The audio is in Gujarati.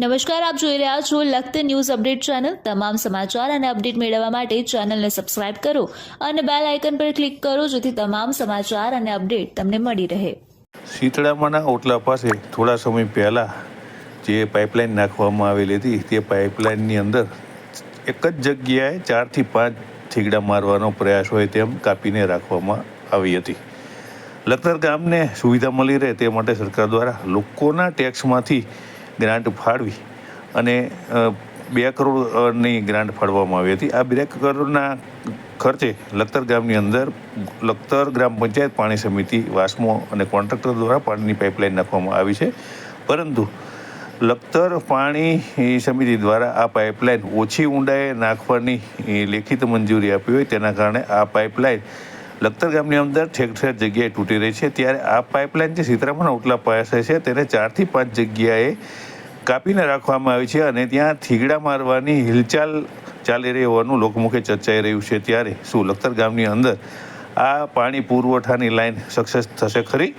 નમસ્કાર, આપ જોઈ રહ્યા છો લખત ન્યૂઝ અપડેટ ચેનલ. તમામ સમાચાર અને અપડેટ મેળવવા માટે ચેનલને સબસ્ક્રાઇબ કરો અને બેલ આઇકન પર ક્લિક કરો જેથી તમામ સમાચાર અને અપડેટ તમને મળી રહે. શીતળામાના ઓટલા પાસે થોડા સમય પહેલાં જે પાઇપલાઇન નાખવામાં આવેલી હતી, તે પાઇપલાઇનની અંદર એક જ જગ્યાએ ચારથી પાંચ થીગડા મારવાનો પ્રયાસ હોય તેમ કાપીને રાખવામાં આવી હતી. લખતર ગામને સુવિધા મળી રહે તે માટે સરકાર દ્વારા લોકોના ટેક્સમાંથી ગ્રાન્ટ ફાળવી અને બે કરોડની ગ્રાન્ટ ફાળવવામાં આવી હતી. આ બે કરોડના ખર્ચે લખતર ગામની અંદર લખતર ગ્રામ પંચાયત પાણી સમિતિ વાસ્મો અને કોન્ટ્રાક્ટર દ્વારા પાણીની પાઇપલાઇન નાખવામાં આવી છે. પરંતુ લખતર પાણી સમિતિ દ્વારા આ પાઇપલાઇન ઓછી ઊંડાઈએ નાખવાની લેખિત મંજૂરી આપી હોય તેના કારણે આ પાઇપલાઇન લખતર ગામની અંદર ઠેક ઠેર જગ્યાએ તૂટી રહી છે. ત્યારે આ પાઇપલાઇન જે સીતરામાના ઓટલા પાસે છે, તેને ચારથી પાંચ જગ્યાએ કાપીને રાખવામાં આવી છે અને ત્યાં થીગડા મારવાની હિલચાલ ચાલી રહી હોવાનું લોકમુખે ચર્ચાઈ રહ્યું છે. ત્યારે શું લખતર ગામની અંદર આ પાણી પુરવઠાની લાઇન સક્સેસ થશે ખરી?